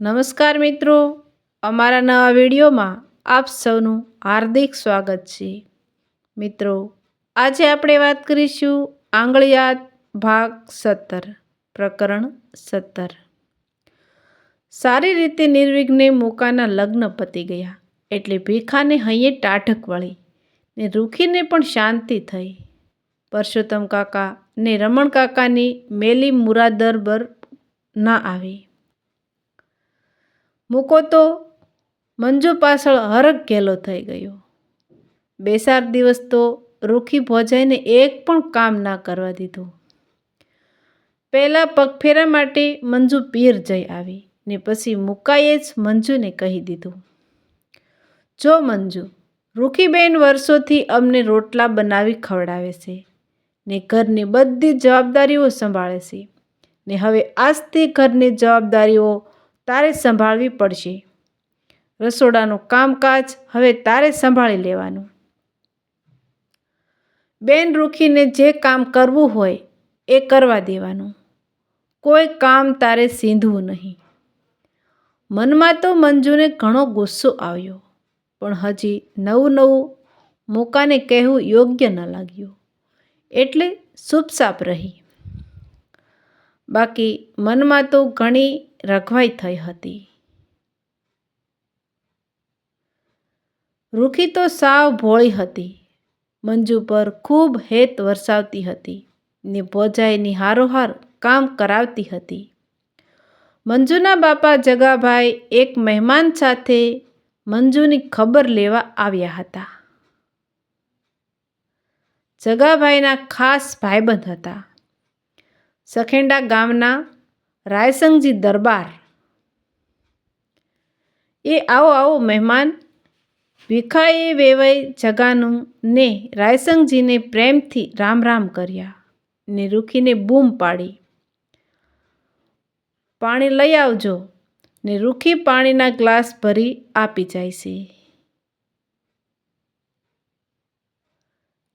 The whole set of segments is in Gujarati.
નમસ્કાર મિત્રો. અમારા નવા વિડીયોમાં આપ સૌનું હાર્દિક સ્વાગત છે. મિત્રો, આજે આપણે વાત કરીશું આંગળિયાત ભાગ સત્તર, પ્રકરણ સત્તર. સારી રીતે નિર્વિઘ્ને મોકાના લગ્ન પતી ગયા, એટલે ભીખાને હૈયે ટાઢક વળી, ને રૂખીને પણ શાંતિ થઈ. પરસોત્તમ કાકા ને રમણ કાકાની મેલી મુરાદરબર ના આવી. મૂકો તો મંજુ પાછળ હરખ ઘેલો થઈ ગયો. બેસાર દિવસ તો રૂખી ભોજાઈને એક પણ કામ ના કરવા દીધું. પહેલાં પગફેરા માટે મંજુ પીર જઈ આવી ને પછી મુકાઈએ જ મંજુને કહી દીધું. જો મંજુ, રૂખીબેન વર્ષોથી અમને રોટલા બનાવી ખવડાવે છે ને ઘરની બધી જવાબદારીઓ સંભાળે છે ને હવે આજથી ઘરની જવાબદારીઓ તારે સંભાળવી પડશે. રસોડાનું કામકાજ હવે તારે સંભાળી લેવાનું. બેન રૂખીને જે કામ કરવું હોય એ કરવા દેવાનું. કોઈ કામ તારે સીંધવું નહીં. મનમાં તો મંજુને ઘણો ગુસ્સો આવ્યો, પણ હજી નવું નવું મોકાને કહેવું યોગ્ય ન લાગ્યું. એટલે ચૂપચાપ રહી. બાકી મનમાં તો ઘણી રઘવાઈ થઈ હતી. રૂખી તો સાવ ભોળી હતી. મંજુ પર ખૂબ હેત વરસાવતી હતી ને ભોજાઈની હારોહાર કામ કરાવતી હતી. મંજુના બાપા જગાભાઈ એક મહેમાન સાથે મંજુની ખબર લેવા આવ્યા હતા. જગાભાઈના ખાસ ભાઈબંધ હતા. સખેંડા ગામના રાયસંગજી દરબાર. એ આવો આવો મહેમાન, ભીખાએ વેવાઈ જગાનું ને રાયસંગજીને પ્રેમથી રામ રામ કર્યા ને રૂખીને બૂમ પાડી. પાણી લઈ આવજો ને રૂખી પાણીના ગ્લાસ ભરી આપી જાય છે.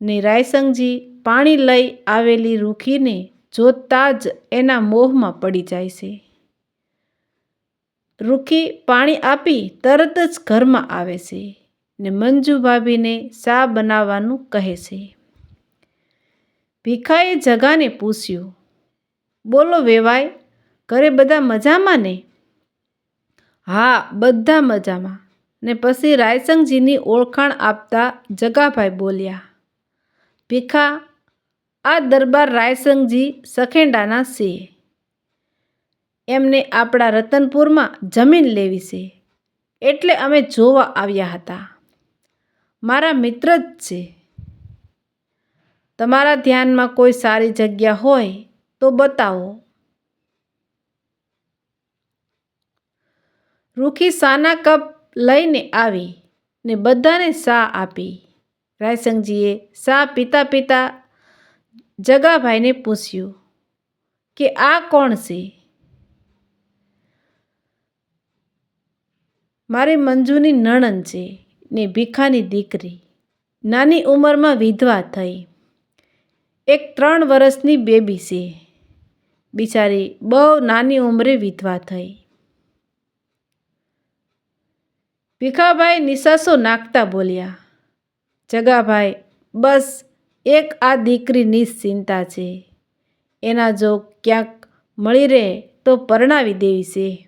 ને રાયસંગજી પાણી લઈ આવેલી રૂખીને જોતા જ એના મોહમાં પડી જાય છે. રૂખી પાણી આપી તરત જ ઘરમાં આવે છે ને મંજુ ભાભીને સા બનાવવાનું કહે છે. ભીખાએ જગાને પૂછ્યું, બોલો વેવાય, ઘરે બધા મજામાં ને? હા, બધા મજામાં. ને પછી રાયસંગજીની ઓળખાણ આપતા જગાભાઈ બોલ્યા, ભીખા આ દરબાર રાયસંગજી સખેંડાના છે. એમને આપણા રતનપુરમાં જમીન લેવી છે. એટલે અમે જોવા આવ્યા હતા. મારા મિત્ર જ છે. તમારા ધ્યાનમાં કોઈ સારી જગ્યા હોય તો બતાવો. રૂખી સાના કપ લઈને આવી ને બધાને સા આપી. રાયસંગજીએ સા પીતા પીતા જગાભાઈને પૂછ્યું કે આ કોણ છે? મારી મંજુની નણંદ છે ને ભીખાની દીકરી. નાની ઉંમરમાં વિધવા થઈ. એક ત્રણ વર્ષની બેબી છે. બિચારી બહુ નાની ઉંમરે વિધવા થઈ. ભીખાભાઈ નિશાસો નાખતા બોલ્યા, જગાભાઈ, બસ એક આ દીકરી નિશ્ચિંતા છે. એના જો ક્યાંક મળી રહે તો પરણાવી દેવી છે.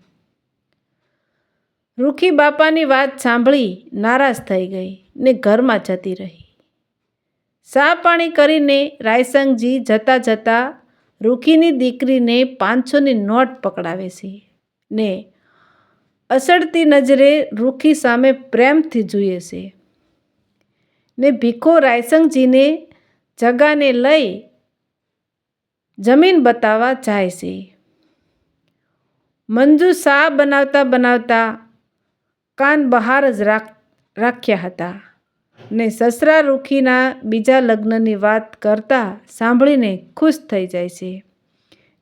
રૂખી બાપાની વાત સાંભળી નારાજ થઈ ગઈ ને ઘરમાં જતી રહી. સા પાણી કરીને રાયસંગજી જતાં જતાં રૂખીની દીકરીને પાંચસોની નોટ પકડાવે છે ને અસડતી નજરે રૂખી સામે પ્રેમથી જુએ છે. ને ભીખો રાયસંગજીને જગાને લઈ જમીન બતાવવા જાય છે. મંજુ શા બનાવતા બનાવતા કાન બહાર જ રાખ, રાખ્યા હતા ને સસરા રૂખીના બીજા લગ્નની વાત કરતા સાંભળીને ખુશ થઈ જાય છે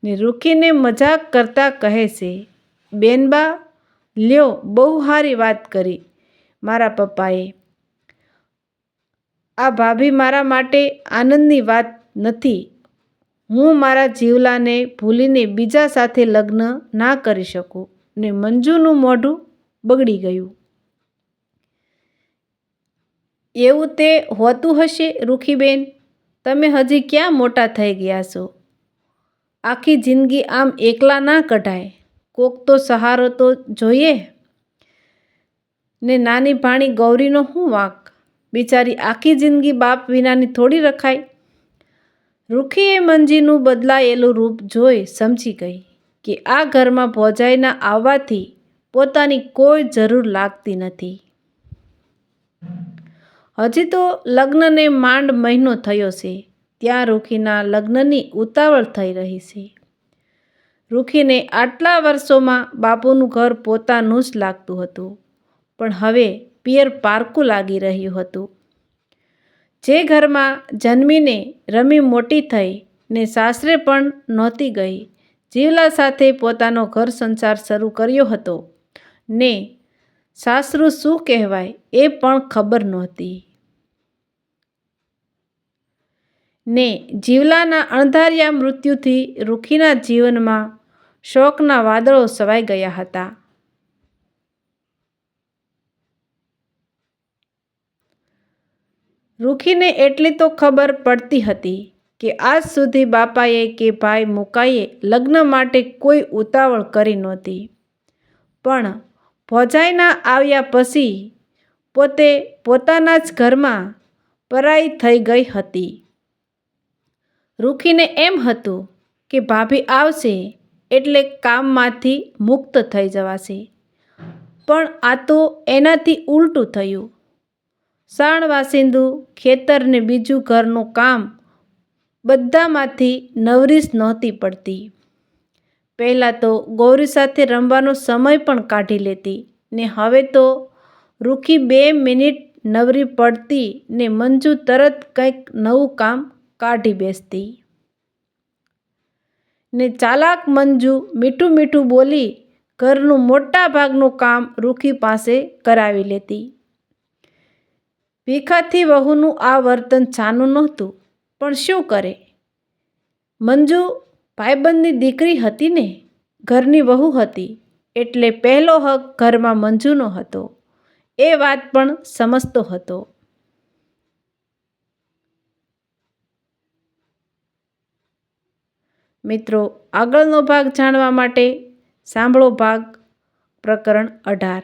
ને રૂખીને મજાક કરતા કહે છે, બેનબા, લ્યો બહુ સારી વાત કરી મારા પપ્પાએ. આ ભાભી મારા માટે આનંદની વાત નથી. હું મારા જીવલાને ભૂલીને બીજા સાથે લગ્ન ના કરી શકું ને મંજુનું મોઢું બગડી ગયું. એવું તે હોતું હશે રૂખીબેન? તમે હજી ક્યાં મોટા થઈ ગયા છો? આખી જિંદગી આમ એકલા ના કઢાય. કોક તો સહારો તો જોઈએ. ને નાની ભાણી ગૌરીનો શું વાંક? બિચારી આખી જિંદગી બાપ વિનાની થોડી રખાય? રૂખીએ મંજીનું બદલાયેલું રૂપ જોઈ સમજી ગઈ કે આ ઘરમાં ભોજાઈના આવવાથી પોતાની કોઈ જરૂર લાગતી નથી. હજી તો લગ્નને માંડ મહિનો થયો છે, ત્યાં રૂખીના લગ્નની ઉતાવળ થઈ રહી છે. રૂખીને આટલા વર્ષોમાં બાપુનું ઘર પોતાનું જ લાગતું હતું, પણ હવે પિયર પારકું લાગી રહ્યું હતું. જે ઘરમાં જન્મીને રમી મોટી થઈ ને સાસરે પણ નહોતી ગઈ, જીવલા સાથે પોતાનો ઘર સંસાર શરૂ કર્યો હતો ને સાસરું શું કહેવાય એ પણ ખબર નહોતી. ને જીવલાના અણધાર્યા મૃત્યુથી રૂખીના જીવનમાં શોકના વાદળો સવાઈ ગયા હતા. રૂખીને એટલી તો ખબર પડતી હતી કે આજ સુધી બાપાએ કે ભાઈ મુકાઈએ લગ્ન માટે કોઈ ઉતાવળ કરી નહોતી. પણ ભોજાઈના આવ્યા પછી પોતે પોતાના જ ઘરમાં પરાઈ થઈ ગઈ હતી. રૂખીને એમ હતું કે ભાભી આવશે એટલે કામમાંથી મુક્ત થઈ જવાશે. પણ આ તો એનાથી ઉલટું થયું. સાણ વાસિંદુ ખેતરને બીજું ઘરનું કામ બધામાંથી નવરીશ નહોતી પડતી. પહેલાં તો ગૌરી સાથે રમવાનો સમય પણ કાઢી લેતી ને હવે તો રૂખી બે મિનિટ નવરી પડતી ને મંજુ તરત કંઈક નવું કામ કાઢી બેસતી. ને ચાલાક મંજુ મીઠું મીઠું બોલી ઘરનું મોટા ભાગનું કામ રૂખી પાસે કરાવી લેતી. ભીખાથી વહુનું આ વર્તન છાનું નહોતું, પણ શું કરે? મંજુ ભાઈબંધની દીકરી હતી ને? ઘરની વહુ હતી, એટલે પહેલો હક ઘરમાં મંજુનો હતો. એ વાત પણ સમજતો હતો. મિત્રો, આગળનો ભાગ જાણવા માટે સાંભળો ભાગ પ્રકરણ અઢાર.